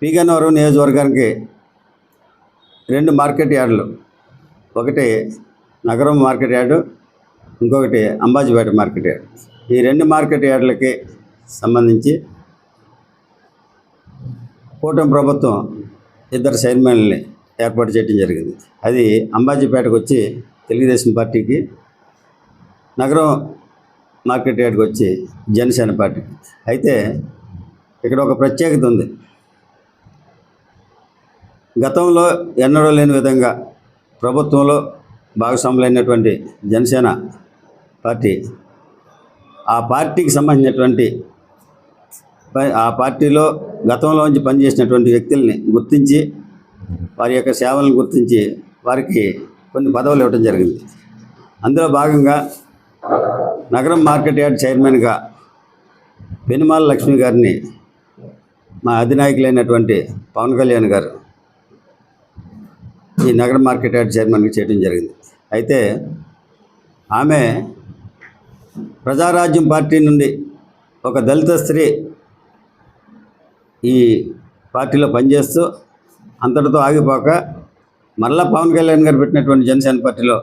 పీగన్నవరం నియోజకవర్గానికి రెండు మార్కెట్ యార్డులు. ఒకటి నగరం మార్కెట్ యార్డు ఇంకొకటి అంబాజీపేట మార్కెట్ యార్డ్. ఈ రెండు మార్కెట్ యార్డులకి సంబంధించి కూటమి ప్రభుత్వం ఇద్దరు చైర్మన్ని ఏర్పాటు చేయడం జరిగింది. అది అంబాజీపేటకు వచ్చి తెలుగుదేశం పార్టీకి నగరం మార్కెట్ యార్డ్కి వచ్చి జనసేన పార్టీకి. అయితే ఇక్కడ ఒక ప్రత్యేకత ఉంది. గతంలో ఎన్నడూ లేని విధంగా ప్రభుత్వంలో భాగస్వాములైనటువంటి జనసేన పార్టీ ఆ పార్టీకి సంబంధించినటువంటి ఆ పార్టీలో గతంలో నుంచి పనిచేసినటువంటి వ్యక్తుల్ని గుర్తించి వారి యొక్క సేవలను గుర్తించి వారికి కొన్ని పదవులు ఇవ్వడం జరిగింది. అందులో భాగంగా నగరం మార్కెట్ యార్డ్ చైర్మన్గా పెనుమాల లక్ష్మి గారిని మా అధినాయకులైనటువంటి పవన్ కళ్యాణ్ గారు ఈ నగర మార్కెట్ యార్డ్ చైర్మన్గా చేయడం జరిగింది. అయితే ఆమె ప్రజారాజ్యం పార్టీ నుండి ఒక దళిత స్త్రీ ఈ పార్టీలో పనిచేస్తూ అంతటితో ఆగిపోక మరలా పవన్ కళ్యాణ్ గారు పెట్టినటువంటి జనసేన పార్టీలో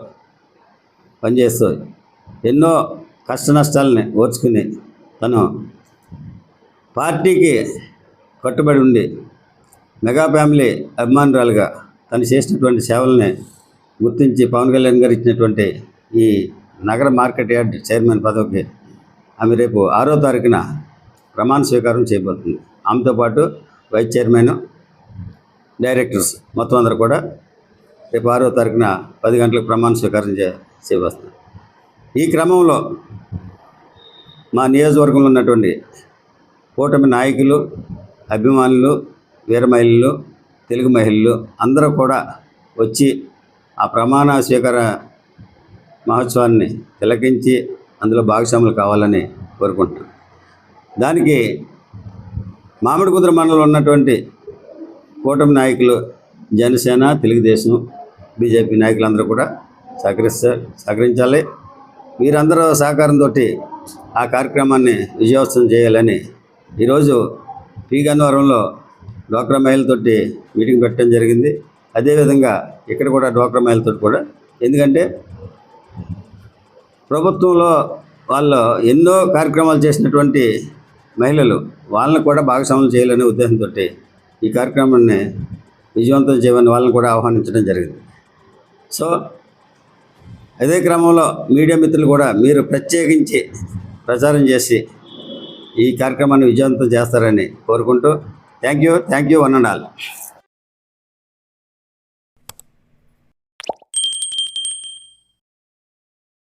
పనిచేస్తూ ఎన్నో కష్ట నష్టాలని ఓర్చుకుని తను పార్టీకి కట్టుబడి ఉండి మెగా ఫ్యామిలీ అభిమానురాలుగా తను చేసినటువంటి సేవల్ని గుర్తించి పవన్ కళ్యాణ్ గారు ఇచ్చినటువంటి ఈ నగర మార్కెట్ యార్డ్ చైర్మన్ పదవికి ఆమె రేపు ఆరో తారీఖున ప్రమాణ స్వీకారం చేయబోతుంది. ఆమెతో పాటు వైస్ చైర్మన్ డైరెక్టర్స్ మొత్తం అందరూ కూడా రేపు ఆరో తారీఖున పది గంటలకు ప్రమాణ స్వీకారం చే చేయవస్తుంది ఈ క్రమంలో మా నియోజకవర్గంలో ఉన్నటువంటి కూటమి నాయకులు అభిమానులు వీరమహిళలు తెలుగు మహిళలు అందరూ కూడా వచ్చి ఆ ప్రమాణ స్వీకార మహోత్సవాన్ని తిలకించి అందులో భాగస్వాములు కావాలని కోరుకుంటున్నాను దానికి మామిడి మండలం ఉన్నటువంటి కూటమి నాయకులు జనసేన తెలుగుదేశం బీజేపీ నాయకులందరూ కూడా సహకరిస్తారు సహకరించాలి. వీరందరూ సహకారంతో ఆ కార్యక్రమాన్ని విజయవంతం చేయాలని ఈరోజు పీ గన్నవరంలో డ్వాక్రా మహిళలతోటి మీటింగ్ పెట్టడం జరిగింది. అదేవిధంగా ఇక్కడ కూడా డ్వాక్రా మహిళలతో కూడా. ఎందుకంటే ప్రభుత్వంలో వాళ్ళు ఎన్నో కార్యక్రమాలు చేసినటువంటి మహిళలు వాళ్ళని కూడా భాగస్వాములు చేయాలనే ఉద్దేశంతో ఈ కార్యక్రమాన్ని విజయవంతం చేయమని వాళ్ళని కూడా ఆహ్వానించడం జరిగింది. సో అదే క్రమంలో మీడియా మిత్రులు కూడా మీరు ప్రత్యేకించి ప్రచారం చేసి ఈ కార్యక్రమాన్ని విజయవంతం చేస్తారని కోరుకుంటూ thank you thank you one and all.